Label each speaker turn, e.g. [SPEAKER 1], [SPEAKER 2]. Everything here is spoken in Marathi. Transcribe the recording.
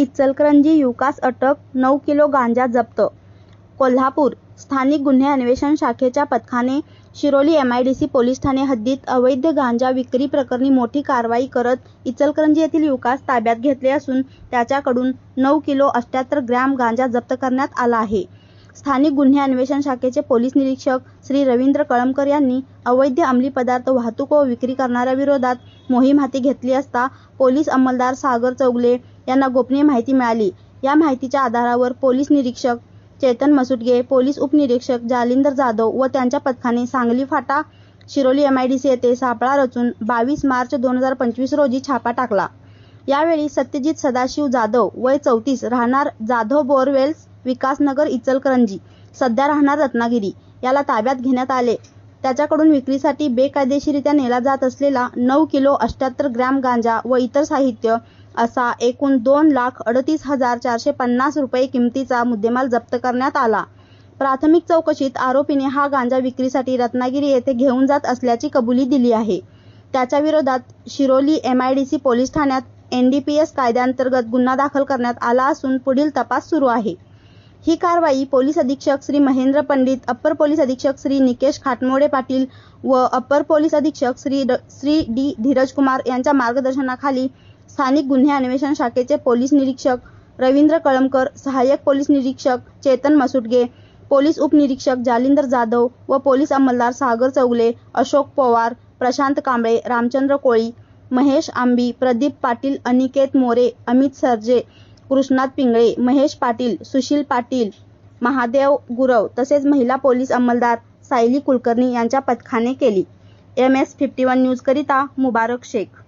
[SPEAKER 1] इचलकरंजी युकास अटक नऊ किलो गांजा जप्त कोल्हापूर स्थानिक गुन्हे अन्वेषण शाखेच्या पथकाने Shiroli M I D C police Thane हद्दीत अवैध गांजा विक्री प्रकरणी मोठी कारवाई करत इचलकरंजी येथील युकास ताब्यात घेतले असून त्याच्याकडून नऊ किलो अष्ट्याहत्तर ग्रॅम गांजा जप्त करण्यात आला आहे. स्थानिक गुन्हे अन्वेषण शाखेचे पोलीस निरीक्षक श्री रवींद्र कळमकर यांनी अवैध अंमली पदार्थ वाहतूक व विक्री करणाऱ्यांविरोधात मोहीम हाती घेतली असता पोलीस अंमलदार सागर चौगले यांना गोपनीय माहिती मिळाली. या माहितीच्या आधारावर पोलीस निरीक्षक चेतन मसुटगे, पोलीस उपनिरीक्षक जालिंदर जाधव व त्यांच्या पथकाने सांगली फाटा, शिरोली एमआयडीसी येथे सापळा रचून बावीस मार्च दोन हजार पंचवीस रोजी छापा टाकला. यावेळी सत्यजित सदाशिव जाधव वय चौतीस राहणार जाधव बोरवेल्स विकासनगर इचलकरंजी सध्या राहणार रत्नागिरी याला ताब्यात घेण्यात आले. त्याच्याकडून विक्रीसाठी बेकायदेशीरित्या नेला जात असलेला नऊ किलो अष्ट्याहत्तर ग्रॅम गांजा व इतर साहित्य असा एकूण दोन लाख अडतीस हजार चारशे पन्नास रुपये किमतीचा मुद्देमाल जप्त करण्यात आला. प्राथमिक चौकशीत आरोपीने हा गांजा विक्रीसाठी रत्नागिरी येथे घेऊन जात असल्याची कबुली दिली आहे. त्याच्याविरोधात शिरोली एमआयडीसी पोलीस ठाण्यात एनडीपीएस कायद्याअंतर्गत गुन्हा दाखल करण्यात आला असून पुढील तपास सुरू आहे. ही कारवाई पोलीस अधीक्षक श्री महेंद्र पंडित, अप्पर पोलीस अधीक्षक श्री निकेश खाटमोडे पाटील व अप्पर पोलीस अधीक्षक श्री श्री डी. धीरज कुमार यांच्या मार्गदर्शनाखाली स्थानिक गुन्हे अन्वेषण शाखेचे पोलीस निरीक्षक रवींद्र कळमकर, सहाय्यक पोलीस निरीक्षक चेतन मसुटगे, पोलीस उपनिरीक्षक जालिंदर जाधव व पोलीस अंमलदार सागर चौगले, अशोक पवार, प्रशांत कांबळे, रामचंद्र कोळी, महेश आंबी, प्रदीप पाटील अनिकेत मोरे, अमित सर्जे, कृष्णात पिंगळे, महेश पाटील, सुशील पाटील, महादेव गुरव तसेच महिला पोलीस अंमलदार सायली कुलकर्णी यांच्या पथकाने केली. M S fifty one news करिता मुबारक शेख